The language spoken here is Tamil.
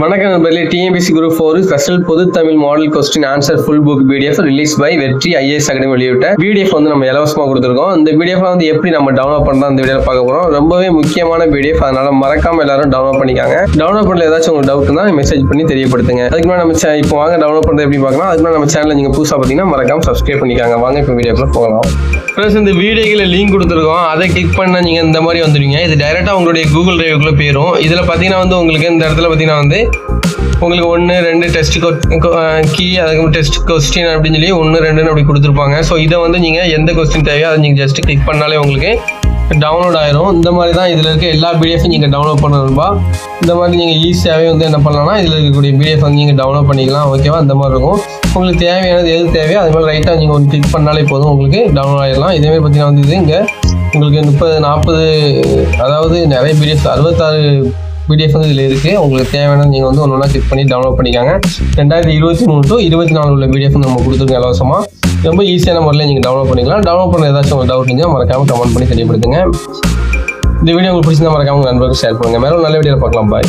வணக்கம் நண்பர்களே. டிஎம்பிசி குரூப் ஃபோர் ஸ்பெஷல் பொது Tamil model question answer full book PDF release by Vetri IAS academy வெளியிட்ட பிடிஎஃப் வந்து நம்ம இலவசமாக கொடுத்துருக்கோம். இந்த பிடிஎஃப் வந்து எப்படி நம்ம டவுன்லோட் பண்ணலாம் அந்த வீடியோ பார்க்க போகிறோம் ரொம்பவே முக்கியமான பிடிஎஃப் அதனால மறக்காம எல்லாரும் டவுன்லோட் பண்ணிக்காங்க. டவுன்லோட் பண்ணல ஏதாச்சும் உங்களுக்கு டவுட் இருந்தால் மெசேஜ் பண்ணி தெரியப்படுத்துங்க. அதுக்கு மேலே நம்ம இப்போ வாங்க டவுன்லோட் பண்ணுறது எப்படி பார்க்கலாம். அதுக்கு மேலே நம்ம சேனலில் நீங்கள் புதுசாக பார்த்தீங்கன்னா மறக்காம சப்ஸ்கிரைப் பண்ணிக்காங்க. வாங்க இப்போ வீடியோக்குள்ள போகலாம். ப்ளஸ் இந்த வீடியோக்கில் லிங்க் கொடுத்துருக்கோம். அதை கிளிக் பண்ணால் நீங்கள் இந்த மாதிரி வந்துடுவீங்க இது டைரெக்டாக உங்களுடைய கூகுள் டிரைவுக்குள்ளே போயிடும் இதில் பார்த்தீங்கன்னா வந்து உங்களுக்கு இந்த இடத்துல பார்த்தீங்கன்னா வந்து உங்களுக்கு ஒன்று ரெண்டு டெஸ்ட் கீ அதுக்கு டெஸ்ட் கொஸ்டின் அப்படின்னு சொல்லி ஒன்று ரெண்டுன்னு அப்படி கொடுத்துருப்பாங்க. ஸோ இதை வந்து நீங்கள் எந்த கொஸ்டின் தேவையோ அதை நீங்கள் ஜஸ்ட் கிளிக் பண்ணாலே உங்களுக்கு டவுன்லோட் ஆயிரும். இந்த மாதிரி தான் இதில் இருக்க எல்லா பிடிஎஃப்பும் நீங்கள் டவுன்லோட் பண்ணணும்பா இந்த மாதிரி நீங்கள் ஈஸியாகவே வந்து என்ன பண்ணலாம்னா இதில் இருக்கக்கூடிய பிடிஎஃப் வந்து நீங்கள் டவுன்லோட் பண்ணிக்கலாம். ஓகேவா இந்த மாதிரி இருக்கும். உங்களுக்கு தேவையானது எது தேவையோ அது மாதிரி ரைட்டாக நீங்கள் ஒன்று கிளிக் பண்ணாலே போதும் உங்களுக்கு டவுன்லோட் ஆகிடலாம் இதேமாதிரி பார்த்தீங்கன்னா வந்து இது இங்கே உங்களுக்கு முப்பது நாற்பது அதாவது நிறைய பிடிஎஃப் அறுபத்தாறு பிடிஎஃப் வந்து இதில் இருக்குது உங்களுக்கு தேவையான நீங்கள் வந்து ஒன்று ஒன்றா கிளிக் பண்ணி டவுன்லோட் பண்ணிக்காங்க. ரெண்டாயிரத்தி இருபத்தி மூணு டு இருபத்தி நாலு உள்ள பிடிஎஃப் நம்ம கொடுத்துருக்கோம் இலவசமாக ரொம்ப ஈஸியான முறையில் நீங்கள் டவுன்லோட் பண்ணிக்கலாம். டவுன்லோட் பண்ண ஏதாச்சும் உங்களுக்கு டவுட் இருந்தால் மறக்காமல் கமெண்ட் பண்ணி தெரியப்படுத்துங்க. இந்த வீடியோ உங்களுக்கு பிடிச்சிருந்தா மறக்காம உங்கள் நண்பர்களுக்கு ஷேர் பண்ணுங்கள் மேலும் நல்ல வீடியோ பார்க்கலாம். பாய்